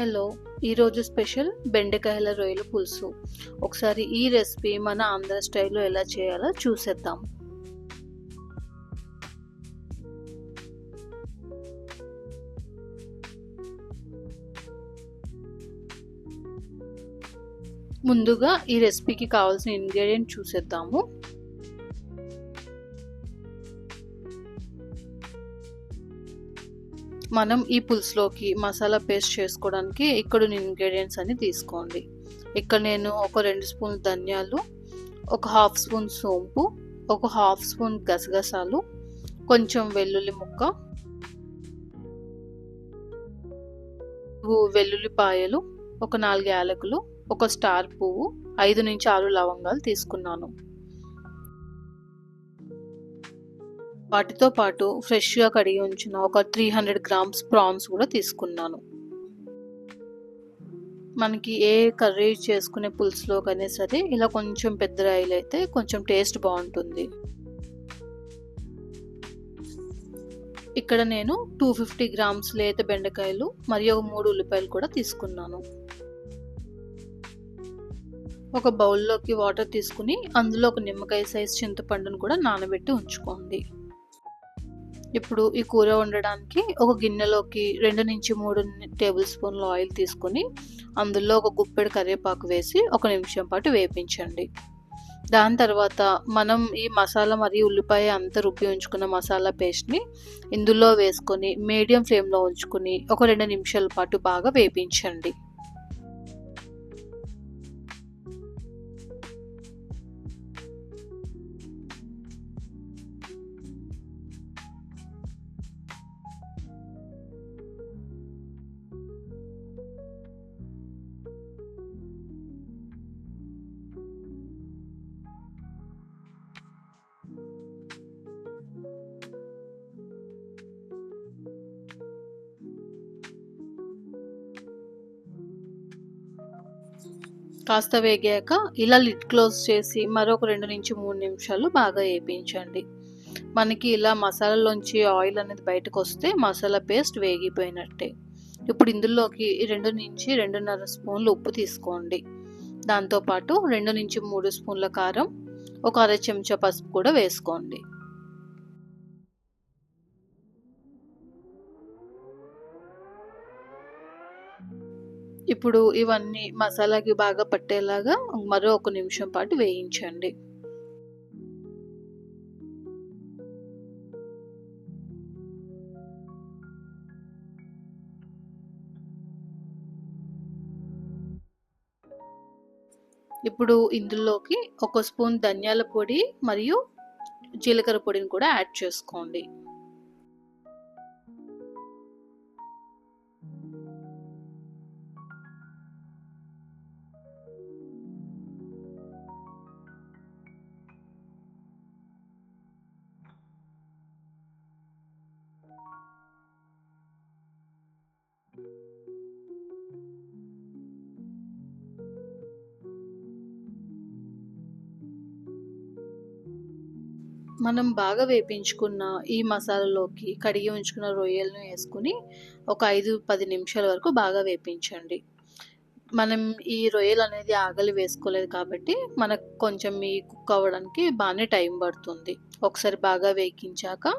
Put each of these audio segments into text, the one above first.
Hello ఈరోజు special బెండకాయల రొయ్యల పులుసు. ఒకసారి ఈ రెసిపీ మన ఆంధ్ర స్టైల్లో ఎలా చేయాలో చూసేద్దాం. ముందుగా ఈ రెసిపీకి కావాల్సిన ఇంగ్రీడియంట్ చూసేద్దాము. మనం ఈ పులుసులోకి మసాలా పేస్ట్ చేసుకోవడానికి ఇక్కడ ఇంగ్రీడియంట్స్ అన్ని తీసుకోండి. ఇక్కడ నేను ఒక రెండు స్పూన్ ధనియాలు ఒక హాఫ్ స్పూన్ సోంపు ఒక హాఫ్ స్పూన్ గసగసాలు కొంచెం వెల్లుల్లి ముక్క వెల్లుల్లిపాయలు ఒక నాలుగు యాలకులు ఒక స్టార్ పువ్వు ఐదు నుంచి ఆరు లవంగాలు తీసుకున్నాను. వాటితో పాటు ఫ్రెష్గా కడిగి ఉంచిన ఒక త్రీ హండ్రెడ్ గ్రామ్స్ ప్రాన్స్ కూడా తీసుకున్నాను. మనకి ఏ కర్రీ చేసుకునే పులుసులో కానీ సరే ఇలా కొంచెం పెద్ద రాయిలు అయితే కొంచెం టేస్ట్ బాగుంటుంది. ఇక్కడ నేను టూ ఫిఫ్టీ గ్రామ్స్ లేత బెండకాయలు మరియు ఒక మూడు ఉల్లిపాయలు కూడా తీసుకున్నాను. ఒక బౌల్లోకి వాటర్ తీసుకుని అందులో ఒక నిమ్మకాయ సైజ్ చింతపండును కూడా నానబెట్టి ఉంచుకోండి. ఇప్పుడు ఈ కూర వండడానికి ఒక గిన్నెలోకి రెండు నుంచి మూడు టేబుల్ స్పూన్ల ఆయిల్ తీసుకుని అందులో ఒక గుప్పెడు కరివేపాకు వేసి ఒక నిమిషం పాటు వేపించండి. దాని తర్వాత మనం ఈ మసాలా మరియు ఉల్లిపాయ అంతా రుబ్బి ఉంచుకున్న మసాలా పేస్ట్ని ఇందులో వేసుకొని మీడియం ఫ్లేమ్లో ఉంచుకుని ఒక రెండు నిమిషాల పాటు బాగా వేపించండి. కాస్త వేగాక ఇలా లిడ్ క్లోజ్ చేసి మరొక రెండు నుంచి మూడు నిమిషాలు బాగా వేయించండి మనకి ఇలా మసాలాలోంచి ఆయిల్ అనేది బయటకు వస్తే మసాలా పేస్ట్ వేగిపోయినట్టే. ఇప్పుడు ఇందులోకి రెండు నుంచి రెండున్నర స్పూన్లు ఉప్పు తీసుకోండి. దాంతోపాటు రెండు నుంచి మూడు స్పూన్ల కారం ఒక అర చెంచా పసుపు కూడా వేసుకోండి. ఇప్పుడు ఇవన్నీ మసాలాకి బాగా పట్టేలాగా మరో ఒక నిమిషం పాటు వేయించండి. ఇప్పుడు ఇందులోకి ఒక స్పూన్ ధనియాల పొడి మరియు జీలకర్ర పొడిని కూడా యాడ్ చేసుకోండి. మనం బాగా వేపించుకున్న ఈ మసాలాలోకి కడిగి ఉంచుకున్న రొయ్యలను వేసుకుని ఒక ఐదు పది నిమిషాల వరకు బాగా వేపించండి. మనం ఈ రొయ్యలు అనేది ఆగలి వేసుకోలేదు కాబట్టి మనకు కొంచెం ఈ కుక్ అవ్వడానికి బాగానే టైం పడుతుంది. ఒకసారి బాగా వేగించాక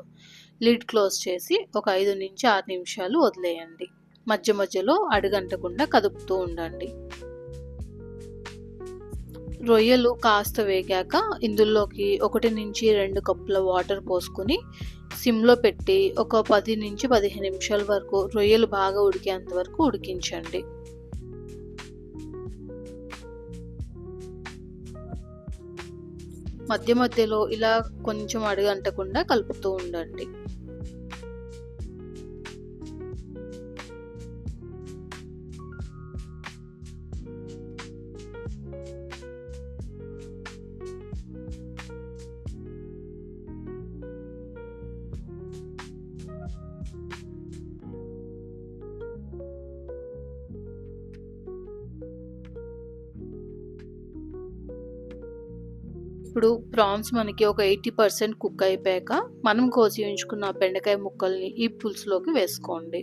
లిడ్ క్లోజ్ చేసి ఒక ఐదు నుంచి ఆరు నిమిషాలు వదిలేయండి. మధ్య మధ్యలో అడుగంటకుండా కదుపుతూ ఉండండి. రొయ్యలు కాస్త వేగాక ఇందులోకి ఒకటి నుంచి రెండు కప్పుల వాటర్ పోసుకొని సిమ్లో పెట్టి ఒక పది నుంచి పదిహేను నిమిషాల వరకు రొయ్యలు బాగా ఉడికేంత వరకు ఉడికించండి. మధ్య మధ్యలో ఇలా కొంచెం అడుగంటకుండా కలుపుతూ ఉండండి. ఇప్పుడు ప్రాన్స్ మనకి ఒక ఎయిటీ పర్సెంట్ కుక్ అయిపోయాక మనం కోసి ఉంచుకున్న బెండకాయ ముక్కల్ని ఈ పులుసులోకి వేసుకోండి.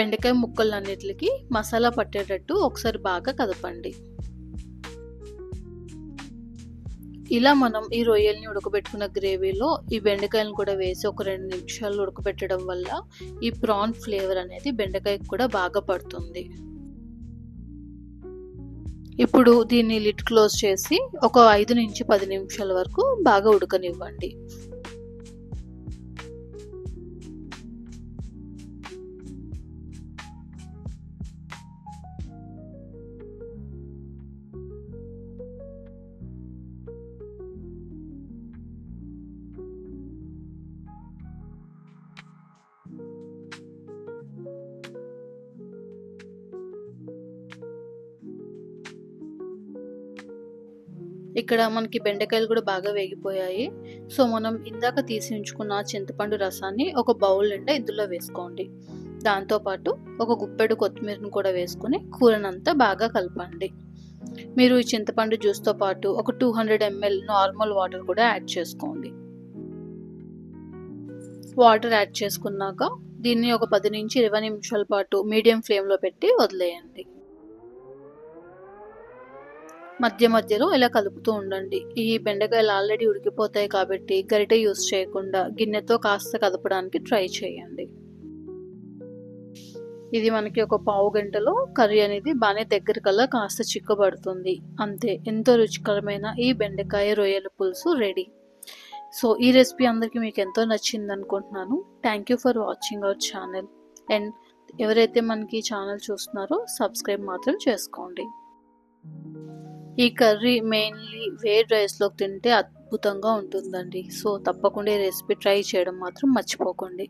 బెండకాయ ముక్కలన్నిటికి మసాలా పట్టేటట్టు ఒకసారి బాగా కదపండి. ఇలా మనం ఈ రొయ్యల్ని ఉడకబెట్టుకున్న గ్రేవీలో ఈ బెండకాయలను కూడా వేసి ఒక రెండు నిమిషాలు ఉడకబెట్టడం వల్ల ఈ ప్రాన్ ఫ్లేవర్ అనేది బెండకాయకు కూడా బాగా పడుతుంది. ఇప్పుడు దీన్ని లిడ్ క్లోజ్ చేసి ఒక ఐదు నుంచి పది నిమిషాల వరకు బాగా ఉడకనివ్వండి. ఇక్కడ మనకి బెండకాయలు కూడా బాగా వేగిపోయాయి. సో మనం ఇందాక తీసి ఉంచుకున్న చింతపండు రసాన్ని ఒక బౌల్ నిండా ఇందులో వేసుకోండి. దాంతోపాటు ఒక గుప్పెడు కొత్తిమీరను కూడా వేసుకుని కూరనంతా బాగా కలపండి. మీరు ఈ చింతపండు జ్యూస్తో పాటు ఒక two hundred ml normal water కూడా యాడ్ చేసుకోండి. వాటర్ యాడ్ చేసుకున్నాక దీన్ని ఒక పది నుంచి ఇరవై నిమిషాల పాటు మీడియం ఫ్లేమ్లో పెట్టి వదిలేయండి. మధ్య మధ్యలో ఇలా కలుపుతూ ఉండండి. ఈ బెండకాయలు ఆల్రెడీ ఉడికిపోతాయి కాబట్టి గరిటె యూస్ చేయకుండా గిన్నెతో కాస్త కదపడానికి ట్రై చేయండి. ఇది మనకి ఒక పావు గంటలో కర్రీ అనేది బాగానే దగ్గరకల్లా కాస్త చిక్కబడుతుంది. అంతే ఎంతో రుచికరమైన ఈ బెండకాయ రొయ్యల పులుసు రెడీ. సో ఈ రెసిపీ అందరికీ మీకు ఎంతో నచ్చింది అనుకుంటున్నాను. Thank you for watching our channel and ఎవరైతే మనకి ఛానల్ చూస్తున్నారో సబ్స్క్రైబ్ మాత్రం చేసుకోండి. ఈ కర్రీ మెయిన్లీ వేడ్ రైస్లోకి తింటే అద్భుతంగా ఉంటుందండి. సో తప్పకుండా ఈ రెసిపీ ట్రై చేయడం మాత్రం మర్చిపోకండి.